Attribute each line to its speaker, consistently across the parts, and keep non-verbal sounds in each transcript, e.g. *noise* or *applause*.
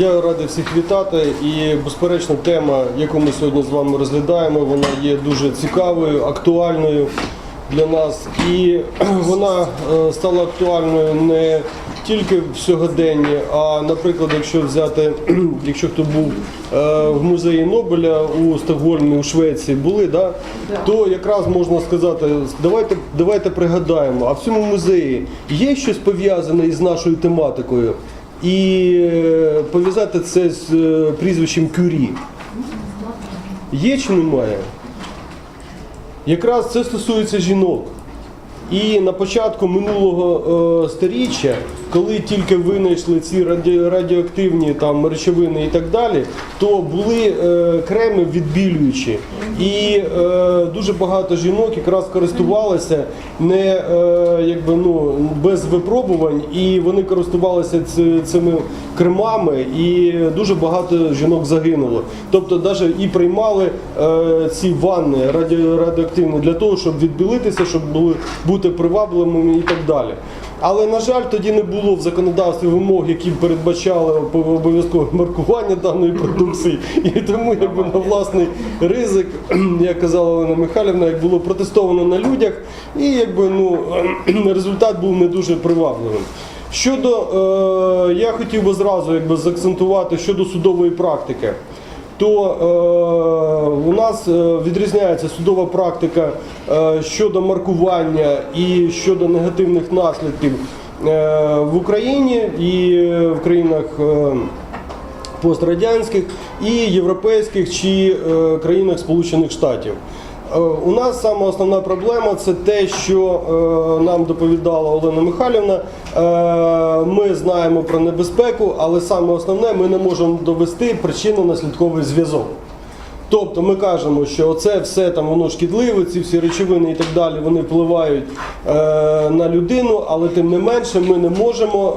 Speaker 1: Я радий всіх вітати. І безперечно тема, яку ми сьогодні з вами розглядаємо, вона є дуже цікавою, актуальною для нас. І *clears throat* вона е, стала актуальною не тільки в сьогоденні, а наприклад, якщо взяти, *clears throat* якщо хто був е, в музеї Нобеля у Стокгольмі, у Швеції були, да, то якраз можна сказати, давайте, давайте пригадаємо, а в цьому музеї є щось пов'язане із нашою тематикою і е, пов'язати це з е, прізвищем Кюрі. Є чи немає? Якраз це стосується жінок. І на початку минулого е, сторіччя, коли тільки винайшли ці раді, радіоактивні там речовини і так далі, то були е, креми відбілюючі. І е, дуже багато жінок якраз користувалися не якби ну без випробувань, і вони користувалися цими кремами, і дуже багато жінок загинуло. Тобто, навіть і приймали ці ванни раді, радіоактивні для того, щоб відбілитися, щоб були бути привабливими і так далі. Але на жаль, тоді не було в законодавстві вимог, які передбачали обов'язкове маркування даної продукції. І тому, якби на власний ризик, *clears throat* як казала Олена Михайлівна, як було протестовано на людях, і якби ну *clears throat* результат був не дуже привабливим. Щодо е, я хотів би зразу якби заакцентувати щодо судової практики то е, у нас е, відрізняється судова практика е, щодо маркування і щодо негативних наслідків е, в Україні і в країнах. Е, пострадянських і європейських чи е, країнах Сполучених Штатів. Е, У нас саме основна проблема це те, що е, нам доповідала Олена Михайлівна. Е, Ми знаємо про небезпеку, але саме основне ми не можемо довести причинно-наслідковий зв'язок. Тобто ми кажемо, що це все там воно шкідливе, ці всі речовини і так далі, вони впливають е, на людину, але тим не менше ми не можемо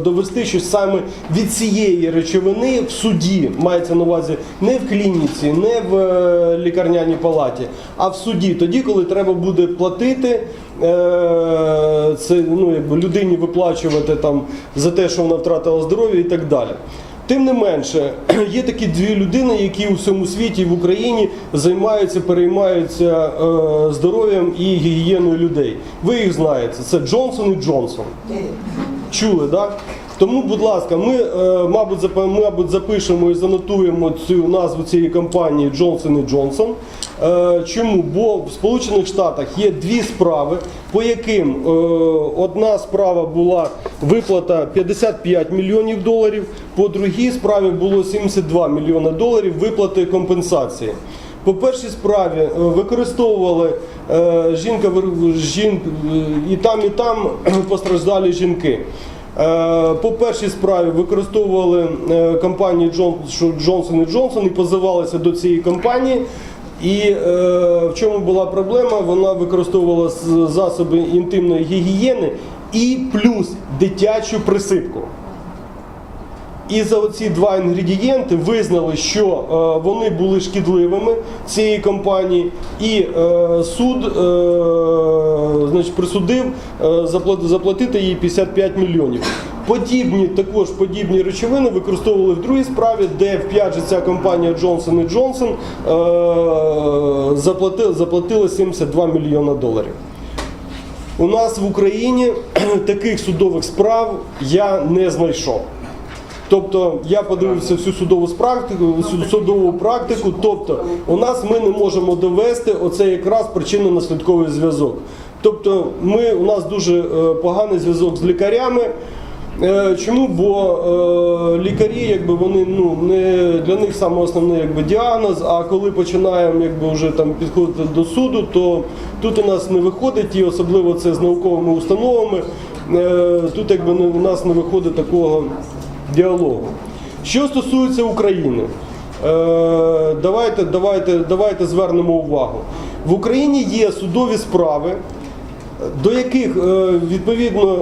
Speaker 1: е, довести, що саме від цієї речовини в суді мається на увазі не в клініці, не в е, лікарняній палаті, а в суді, тоді, коли треба буде платити. е, Це ну, людині виплачувати там за те, що вона втратила здоров'я і так далі. Тим не менше, *clears throat* є такі дві людини, які у всьому світі в Україні займаються, переймаються е, здоров'ям і гігієною людей. Ви їх знаєте, це Джонсон і Джонсон. Чули, так? Тому, будь ласка, ми, е, мабуть, запишемо і занотуємо цю назву цієї компанії Джонсон і Е, Чому? Бо в Сполучених Штатах є дві справи, по яким е, одна справа була виплата 55 мільйонів доларів, по другій справі було 72 мільйони доларів виплати компенсації. По першій справі е, використовували е, жінка жін, е, і там, і там *clears throat* постраждалі жінки. Е, По першій справі використовували е, компанію Джон- що Johnson Johnson і позивалися до цієї компанії. І е, в чому була проблема? Вона використовувала засоби інтимної гігієни і плюс дитячу присипку. І за оці два інгредієнти визнали, що е, вони були шкідливими цієї компанії, і е, суд е, значить, присудив е, заплатити їй 55 мільйонів. Подібні також подібні речовини використовували в другій справі, де вп'ять же ця компанія Johnson Johnson е, заплатила, заплатила 72 мільйона доларів. У нас в Україні *clears throat* таких судових справ я не знайшов. Тобто я подивився всю судову практику, судову практику. Тобто, у нас ми не можемо довести оце якраз причинно-наслідковий зв'язок. Тобто, ми у нас дуже е, поганий зв'язок з лікарями. Е, Чому? Бо е, лікарі, якби вони ну не для них саме основний якби діагноз. А коли починаємо якби вже там підходити до суду, то тут у нас не виходить, і особливо це з науковими установами. Е, тут якби не, у нас не виходить такого діалогу. Що стосується України, е, давайте, давайте, давайте звернемо увагу. В Україні є судові справи, до яких е, відповідно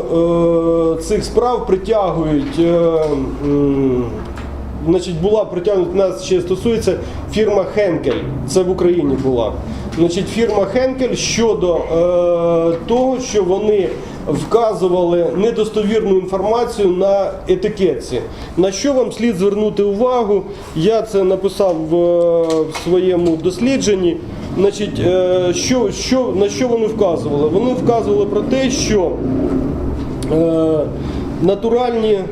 Speaker 1: е, цих справ притягують. е, Значить, була притягнута нас ще стосується фірма Хенкель. Це в Україні була. Значить, фірма Хенкель щодо того, що вони вказували недостовірну інформацію на етикетці. На що вам слід звернути увагу? Я це написав в своєму дослідженні. Значить, е, що, що, на що вони вказували? Вони вказували про те, що е, натуральні е,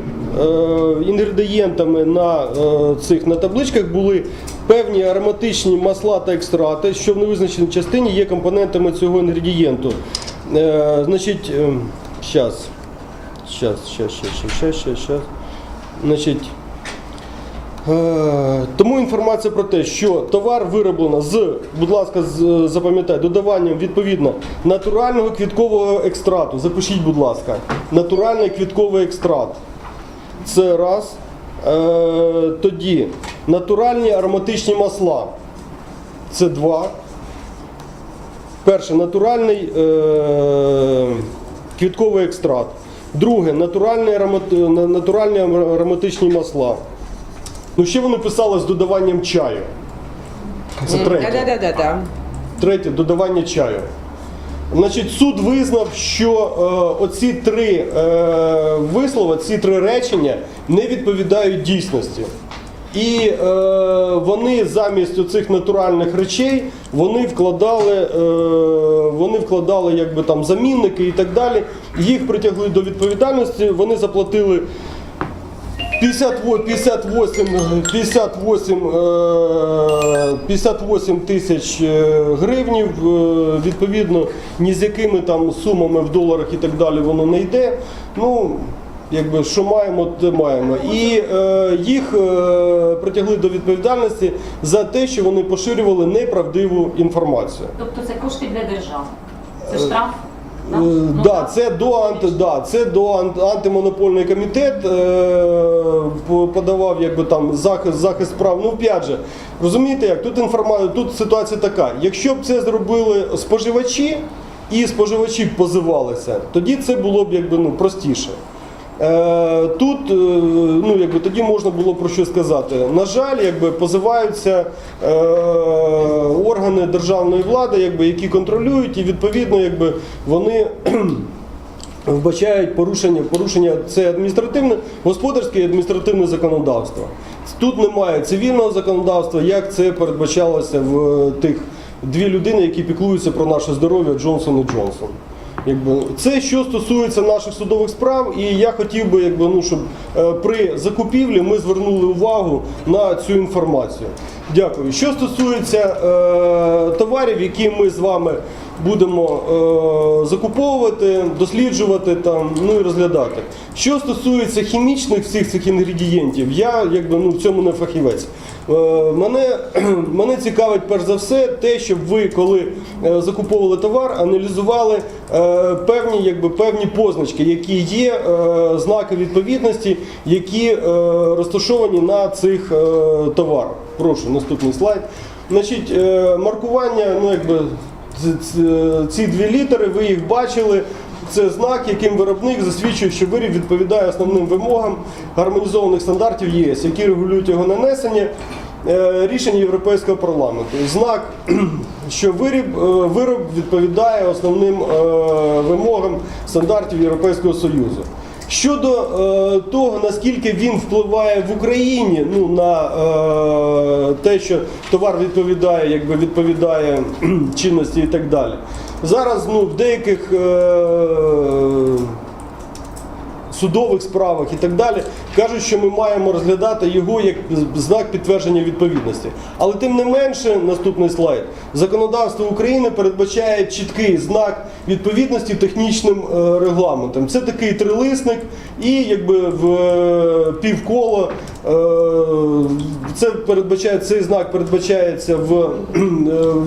Speaker 1: інгредієнтами на цих на табличках були певні ароматичні масла та екстрати, що в невизначеній частині є компонентами цього інгредієнту. Е, значить, е, щас, щас, щас, щас, щас, щас, щас, щас. Значить, Е, Тому інформація про те, що товар вироблено з, будь ласка, запам'ятай, додаванням відповідно натурального квіткового екстрату. Запишіть, будь ласка, натуральний квітковий екстракт. Це раз. Е, Тоді натуральні ароматичні масла. Це два. Перше натуральний е, квітковий екстракт. Друге натуральні ароматичні масла. Ну, ще вони писали з додаванням чаю. Це третє.
Speaker 2: Да-да-да-да.
Speaker 1: Третє додавання чаю. Значить, суд визнав, що е, оці три е, вислови, ці три речення не відповідають дійсності. І е, вони замість оцих натуральних речей вони вкладали, е, вони вкладали якби там замінники і так далі. Їх притягли до відповідальності, вони заплатили 58, 58, 58, е, 58 тисяч гривнів, е, відповідно, ні з якими там сумами в доларах і так далі воно не йде. Ну, якби що маємо, те маємо. І е, їх е, притягли до відповідальності за те, що вони поширювали неправдиву інформацію.
Speaker 3: Тобто це кошти для держави. Це штраф? Ну,
Speaker 1: Да, це до анти, да, це до антимонопольний комітет е, подавав якби там захист захист прав. Ну п'ять же, розумієте, як тут інформація, тут ситуація така. Якщо б це зробили споживачі і споживачі позивалися, тоді це було б якби ну простіше. Е, Тут е, ну, якби, тоді можна було про що сказати. На жаль, якби, позиваються е, органи державної влади, якби, які контролюють, і відповідно якби, вони *clears throat* вбачають порушення, порушення це адміністративне, господарське і адміністративне законодавство. Тут немає цивільного законодавства, як це передбачалося в тих дві людини, які піклуються про наше здоров'я Джонсон і Джонсон. Якби це що стосується наших судових справ, і я хотів би, якби ну щоб е, при закупівлі ми звернули увагу на цю інформацію. Дякую. Що стосується е, товарів, які ми з вами будемо е, закуповувати, досліджувати там, ну і розглядати. Що стосується хімічних всіх цих інгредієнтів, я якби ну в цьому не фахівець. Е, мене, *clears throat* мене цікавить перш за все те, щоб ви, коли е, закуповували товар, аналізували е, певні, якби, певні позначки, які є е, знаки відповідності, які е, розташовані на цих е, товарах. Прошу, наступний слайд. Значить, е, маркування, ну якби ці дві літери, ви їх бачили. Це знак, яким виробник засвідчує, що виріб відповідає основним вимогам гармонізованих стандартів єС, які регулюють його нанесення. Е, Рішення Європейського парламенту. Знак, *clears throat* що виріб, е, вироб відповідає основним е, вимогам стандартів Європейського Союзу. Щодо е, того, наскільки він впливає в Україні ну, на е, те, що товар відповідає, якби відповідає чинності і так далі. Зараз ну, в деяких е, судових справах і так далі кажуть, що ми маємо розглядати його як знак підтвердження відповідності. Але тим не менше, наступний слайд, законодавство України передбачає чіткий знак відповідності технічним регламентом. регламентам. Це такий трилисник, і якби в півкола. е, це передбачає цей знак передбачається в е,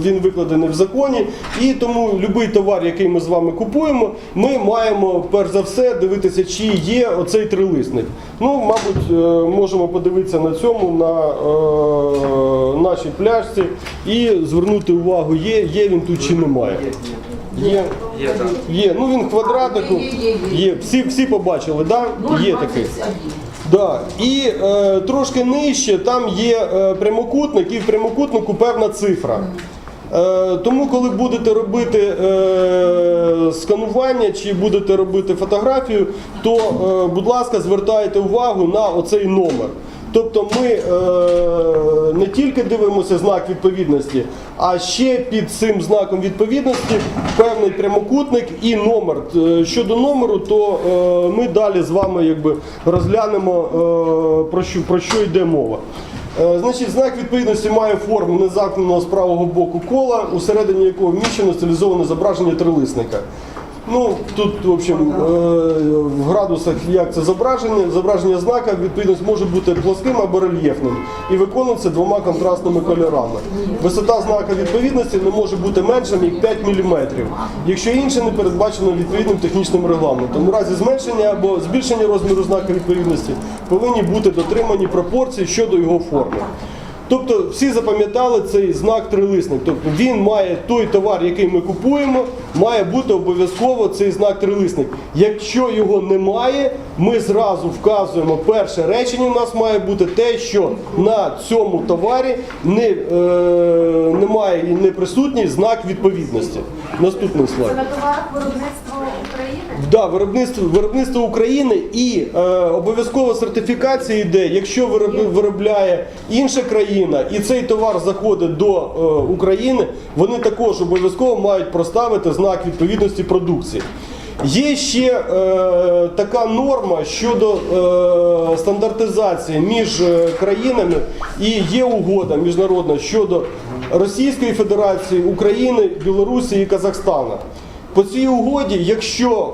Speaker 1: він викладений в законі. І тому будь-який товар, який ми з вами купуємо, ми маємо перш за все дивитися, чи є оцей трилисник. Ну, мабуть, е, можемо подивитися на цьому на е, нашій пляжці і звернути увагу, є, є він тут чи немає. Є.
Speaker 4: Є.
Speaker 1: Є, ну він квадратику.
Speaker 2: Є, є, є, є.
Speaker 1: Всі, всі побачили, да? Є такий.
Speaker 2: 0,21.
Speaker 1: Да. І е, трошки нижче там є е, прямокутник, і в прямокутнику певна цифра. Е, Тому, коли будете робити е, сканування чи будете робити фотографію, то, е, будь ласка, звертайте увагу на оцей номер. Тобто ми е, не тільки дивимося знак відповідності, а ще під цим знаком відповідності певний прямокутник і номер. Е, Щодо номеру, то е, ми далі з вами якби розглянемо е, про що, про що йде мова. Е, Значить, знак відповідності має форму незамкненого з правого боку кола, усередині якого вміщено стилізоване зображення трилисника. Ну, тут, в общем, е, в градусах як це зображення, зображення знака відповідність може бути плоским або рельєфним і виконується двома контрастними кольорами. Висота знака відповідності не може бути меншим як 5 мм, якщо інше не передбачено відповідним технічним регламентом. У разі зменшення або збільшення розміру знака відповідності повинні бути дотримані пропорції щодо його форми. Тобто всі запам'ятали цей знак трилисник. Тобто він має той товар, який ми купуємо, має бути обов'язково цей знак трилисник. Якщо його немає, ми зразу вказуємо перше речення. У нас має бути те, що на цьому товарі не, е, немає і не присутній знак відповідності. Наступний слайд.
Speaker 2: Це на товарах виробництва України?
Speaker 1: Да, виробництво, виробництво України і е, обов'язкова сертифікація йде, якщо вироби- виробляє інша країна і цей товар заходить до е, України, вони також обов'язково мають проставити знак відповідності продукції. Є ще е, така норма щодо е, стандартизації між е, країнами і є угода міжнародна щодо Російської Федерації, України, Білорусі і Казахстана. По цій угоді, якщо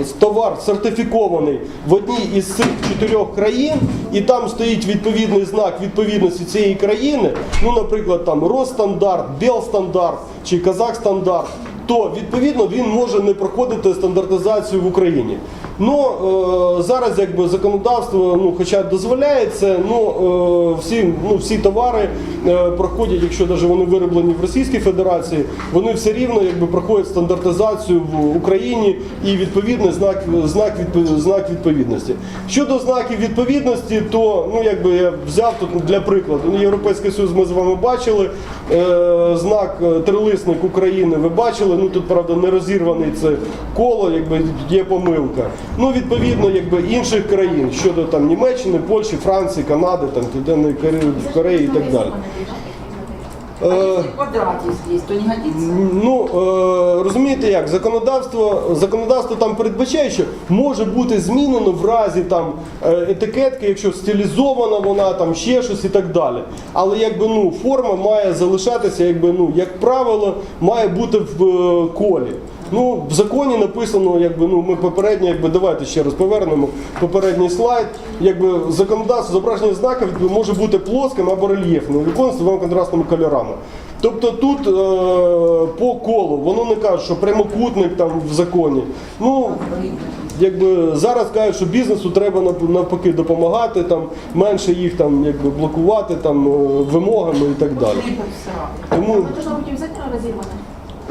Speaker 1: е, товар сертифікований в одній із цих чотирьох країн, і там стоїть відповідний знак відповідності цієї країни, ну, наприклад, там Росстандарт, Белстандарт чи Казахстандарт, то відповідно він може не проходити стандартизацію в Україні. Ну е, зараз якби законодавство, ну хоча дозволяє це, ну е, всі, ну всі товари е, проходять, якщо навіть вони вироблені в Російській Федерації, вони все рівно якби проходять стандартизацію в Україні і відповідний знак знак знак відповідності. Щодо знаків відповідності, то ну якби я взяв тут для прикладу. Ну, Європейський Союз ми з вами бачили. Е, знак трилисник України ви бачили. Ну тут правда не розірваний це коло, якби є помилка. Ну відповідно, якби інших країн щодо там Німеччини, Польщі, Франції, Канади, там Південної Кореї, Кореї і так далі.
Speaker 4: А
Speaker 1: Е,
Speaker 4: если квадрат здесь, то не.
Speaker 1: Ну е, розумієте, як законодавство законодавство там передбачає, що може бути змінено в разі там е, етикетки, якщо стилізована вона, там ще щось і так далі. Але якби ну форма має залишатися, якби ну як правило, має бути в е, колі. Ну, в законі написано, якби ну ми попередньо, якби давайте ще раз повернемо попередній слайд. Якби законодавство зображення якби, може бути плоским або рельєфним, виконується двома контрастними кольорами. Тобто тут е, по колу воно не каже, що прямокутник там в законі. Ну якби зараз кажуть, що бізнесу треба навпаки допомагати, там менше їх там якби блокувати там е, вимогами і так далі. Тому
Speaker 2: Воно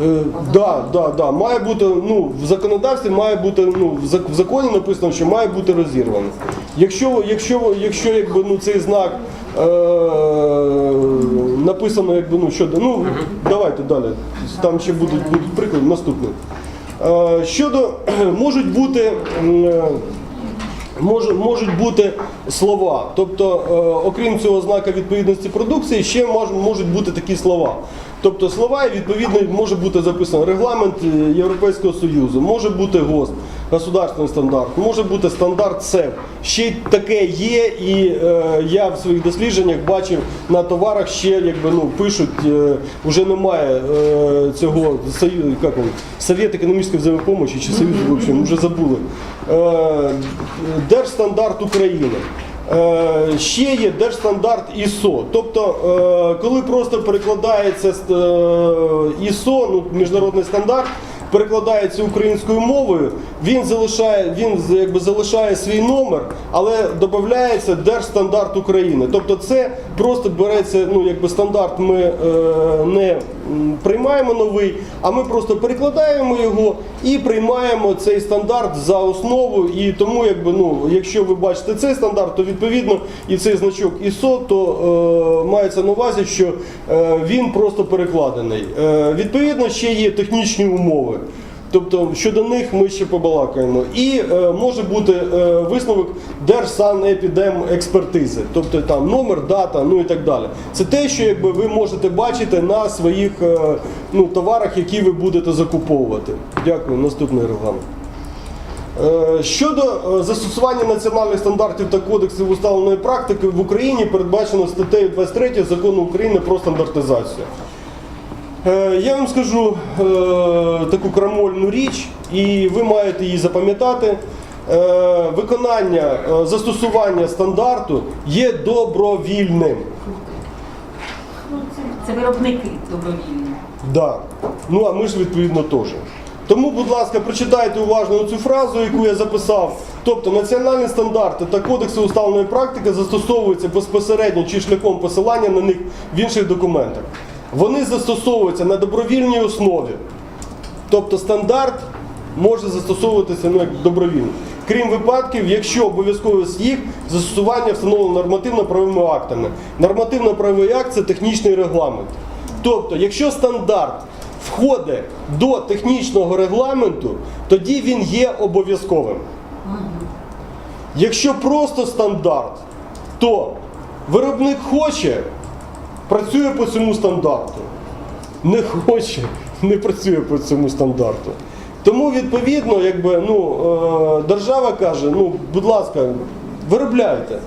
Speaker 1: Е, да, да, да. Має бути, ну, в законодавстві має бути, ну, в зак- в законі написано, що має бути розірвано. Якщо, якщо, якщо якби, ну, цей знак е, написано, якби, ну, щодо, ну, давайте далі, там ще будуть, будуть приклади, наступний. Е, щодо, *clears throat* можуть бути, е, Може, можуть бути слова. Тобто, е, окрім цього знака відповідності продукції, ще мож, можуть бути такі слова. Тобто слова і відповідно може бути записано регламент е, Європейського Союзу, може бути ГОСТ, государственний стандарт, може бути стандарт СЕП. Ще й таке є, і е, я в своїх дослідженнях бачив на товарах ще якби ну пишуть, е, вже немає е, цього союзу, як він, Совет економічної взаємопомочі чи Союз, в общем, вже забули. Е, Держстандарт України. Е, Ще є держстандарт ISO. Тобто, е, коли просто перекладається е, ISO, ну, міжнародний стандарт, перекладається українською мовою, він залишає, він якби залишає свій номер, але додається держстандарт України. Тобто це просто береться, ну якби стандарт ми не приймаємо новий, а ми просто перекладаємо його і приймаємо цей стандарт за основу. І тому, якби ну, якщо ви бачите цей стандарт, то відповідно і цей значок ISO, то е, мається на увазі, що е, він просто перекладений. Е, відповідно, ще є технічні умови. Тобто щодо них ми ще побалакаємо. І е, може бути е, висновок Держсанепідемекспертизи, тобто там номер, дата, ну і так далі. Це те, що якби ви можете бачити на своїх е, ну, товарах, які ви будете закуповувати. Дякую. Наступний регламент. Е, Щодо е, застосування національних стандартів та кодексів усталеної практики в Україні передбачено статтею 23 закону України про стандартизацію. Е, Я вам скажу е, таку крамольну річ, і ви маєте її запам'ятати. Е, Виконання застосування стандарту є добровільним.
Speaker 3: Це виробники добровільні.
Speaker 1: Да. Ну а ми ж відповідно теж. Тому, будь ласка, прочитайте уважно цю фразу, яку я записав. Тобто національні стандарти та кодекси уставної практики застосовуються безпосередньо чи шляхом посилання на них в інших документах. Вони застосовуються на добровільній основі. Тобто стандарт може застосовуватися ну, як добровільно. Крім випадків, якщо обов'язковість їх застосування встановлено нормативно-правовими актами. Нормативно-правовий акт це технічний регламент. Тобто, якщо стандарт входить до технічного регламенту, тоді він є обов'язковим. Якщо просто стандарт, то виробник хоче, працює по цьому стандарту не хоче, не працює по цьому стандарту. Тому, відповідно, якби, ну, е, держава каже, ну, будь ласка, виробляйте.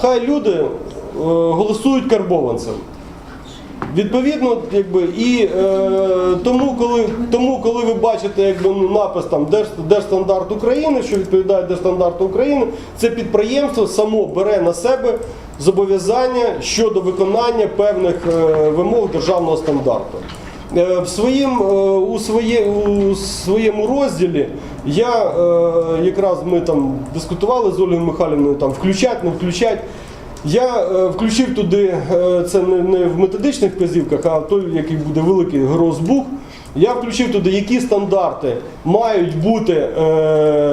Speaker 1: Хай люди е, голосують карбованцем. Відповідно, якби, і е, тому, коли, тому, коли ви бачите якби, ну, напис там Держ, Держстандарт України, що відповідає Держстандарту України, це підприємство само бере на себе зобов'язання щодо виконання певних е, вимог державного стандарту. Е, в своїм, е, у, своє, у своєму розділі я якраз ми там дискутували з Ольгою Михайлівною, там включать, не включать. Я включив туди, це не в методичних вказівках, а той, який буде великий грозбук. Я включив туди, які стандарти мають бути е,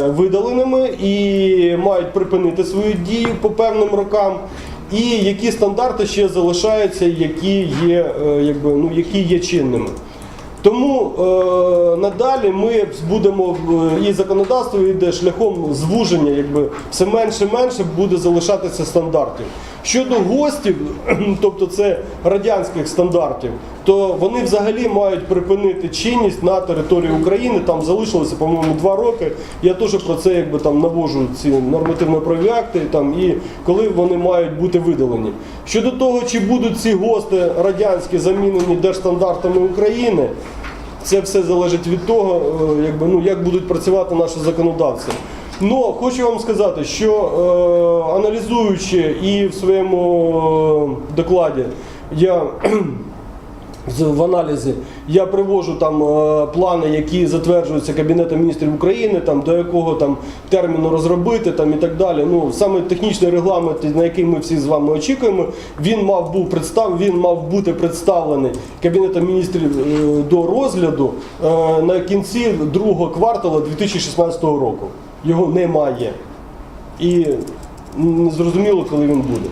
Speaker 1: видаленими і мають припинити свою дію по певним рокам, і які стандарти ще залишаються, які є, е, якби, ну, які є чинними. Тому е, надалі ми будемо е, і законодавство йде шляхом звуження, якби все менше і менше буде залишатися стандартів. Щодо гостів, *clears throat* тобто це радянських стандартів, то вони взагалі мають припинити чинність на території України. Там залишилося, по-моєму, два роки. Я теж про це якби там навожу ці нормативно-правові акти, там і коли вони мають бути видалені. Щодо того, чи будуть ці гости радянські замінені держстандартами України. Це все залежить від того, е, якби, ну, як будуть працювати наші законодавці. Ну, хочу вам сказати, що е, аналізуючи і в своєму е, докладі я *clears throat* в аналізі я привожу там е, плани, які затверджуються Кабінетом міністрів України, там до якого там терміну розробити, там і так далі. Ну саме технічний регламент, на який ми всі з вами очікуємо, він мав був представ, він мав бути представлений Кабінетом міністрів е, до розгляду е, на кінці другого кварталу 2016 року. Його немає. І зрозуміло, коли він буде.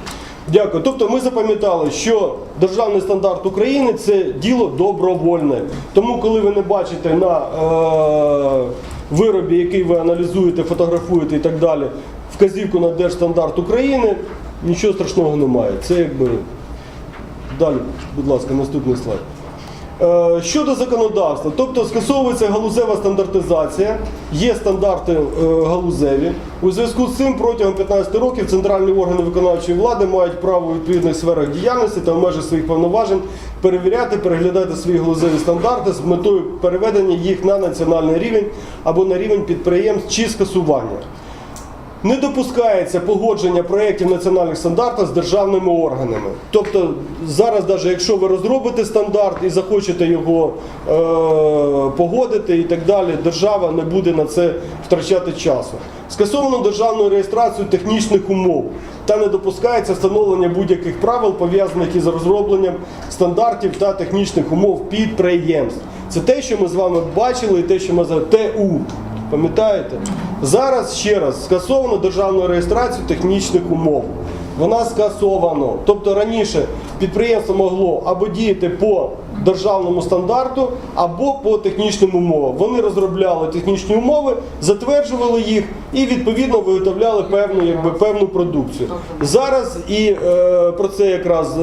Speaker 1: Дякую. Тобто ми запам'ятали, що державний стандарт України це діло добровольне. Тому, коли ви не бачите на е, виробі, який ви аналізуєте, фотографуєте і так далі, вказівку на держстандарт України, нічого страшного немає. Це якби далі, будь ласка, наступний слайд. Е, Щодо законодавства, тобто скасовується галузева стандартизація, є стандарти е, галузеві. У зв'язку з цим протягом 15 років центральні органи виконавчої влади мають право у відповідних сферах діяльності та в межах своїх повноважень перевіряти, переглядати свої галузеві стандарти з метою переведення їх на національний рівень або на рівень підприємств чи скасування. Не допускається погодження проєктів національних стандартів з державними органами. Тобто зараз, навіть якщо ви розробите стандарт і захочете його е, погодити і так далі, держава не буде на це втрачати часу. Скасовано державну реєстрацію технічних умов та не допускається встановлення будь-яких правил, пов'язаних із розробленням стандартів та технічних умов підприємств. Це те, що ми з вами бачили, і те, що ми за ТУ. Пам'ятаєте? Зараз ще раз скасовано державну реєстрацію технічних умов. Вона скасовано. Тобто раніше підприємство могло або діяти по державному стандарту, або по технічним умовам. Вони розробляли технічні умови, затверджували їх і відповідно виготовляли певну, якби, певну продукцію. Зараз і е, про це якраз е,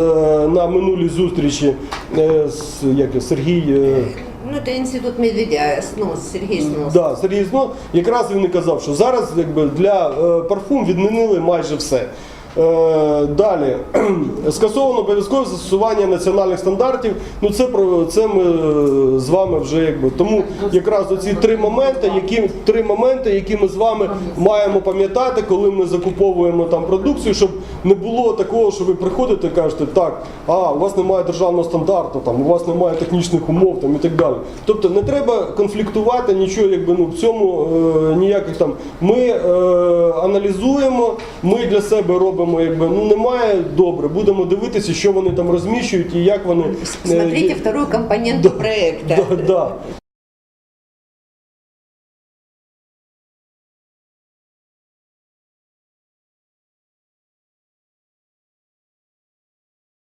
Speaker 1: на минулій зустрічі е, з, як, Сергій. Е,
Speaker 5: Ну, це інститут Медведя, снос, Сергій снос.
Speaker 1: Да, Сергій Знов, якраз він і казав, що зараз якби, для е, парфум відмінили майже все. Е, далі *clears throat* скасовано обов'язкове застосування національних стандартів. Ну це про це ми е, з вами вже якби тому якраз оці три моменти, які три моменти, які ми з вами маємо пам'ятати, коли ми закуповуємо там продукцію, щоб не було такого, що ви приходите і кажете, так, а у вас немає державного стандарту, там у вас немає технічних умов там і так далі. Тобто не треба конфліктувати нічого, якби ну в цьому е, ніяких там. Ми е, аналізуємо, ми для себе робимо, якби ну немає добре. Будемо дивитися, що вони там розміщують і як вони е,
Speaker 5: Смотрите вторую компоненту проекта.
Speaker 1: Да, да.